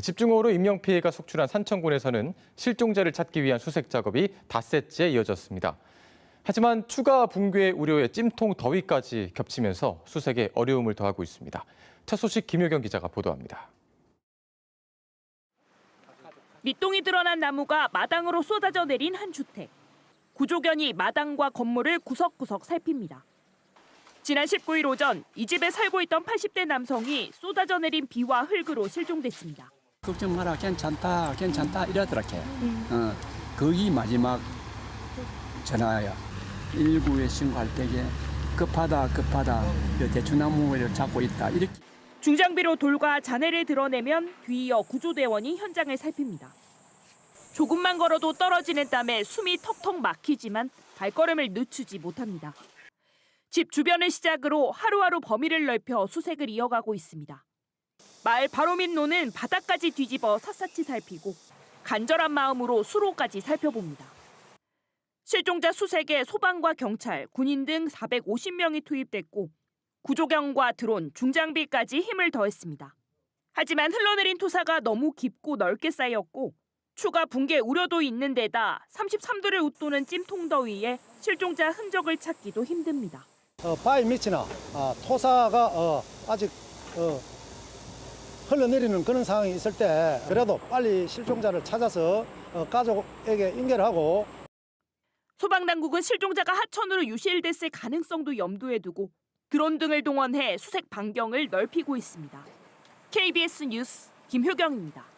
집중호우로 인명피해가 속출한 산청군에서는 실종자를 찾기 위한 수색 작업이 닷새째 이어졌습니다. 하지만 추가 붕괴 우려에 찜통 더위까지 겹치면서 수색에 어려움을 더하고 있습니다. 첫 소식 김효경 기자가 보도합니다. 밑동이 드러난 나무가 마당으로 쏟아져 내린 한 주택. 구조견이 마당과 건물을 구석구석 살핍니다. 지난 19일 오전 이 집에 살고 있던 80대 남성이 쏟아져 내린 비와 흙으로 실종됐습니다. 걱정 마라 괜찮다 괜찮다 이러더라게 어, 거의 마지막 전화야 119에 신고할 때에 급하다 급하다 이 대추나무를 잡고 있다 이렇게 중장비로 돌과 잔해를 드러내면 뒤이어 구조대원이 현장을 살핍니다. 조금만 걸어도 떨어지는 땀에 숨이 턱턱 막히지만 발걸음을 늦추지 못합니다. 집 주변을 시작으로 하루하루 범위를 넓혀 수색을 이어가고 있습니다. 마을 바로 밑로는 바닥까지 뒤집어 샅샅이 살피고 간절한 마음으로 수로까지 살펴봅니다. 실종자 수색에 소방과 경찰, 군인 등 450명이 투입됐고 구조경과 드론, 중장비까지 힘을 더했습니다. 하지만 흘러내린 토사가 너무 깊고 넓게 쌓였고 추가 붕괴 우려도 있는 데다 33도를 웃도는 찜통더위에 실종자 흔적을 찾기도 힘듭니다. 어, 바위 밑이나 아, 토사가 어, 아직 어, 흘러내리는 그런 상황이 있을 때 그래도 빨리 실종자를 찾아서 어, 가족에게 인계하고 소방당국은 실종자가 하천으로 유실됐을 가능성도 염두에 두고 드론 등을 동원해 수색 반경을 넓히고 있습니다. KBS 뉴스 김효경입니다.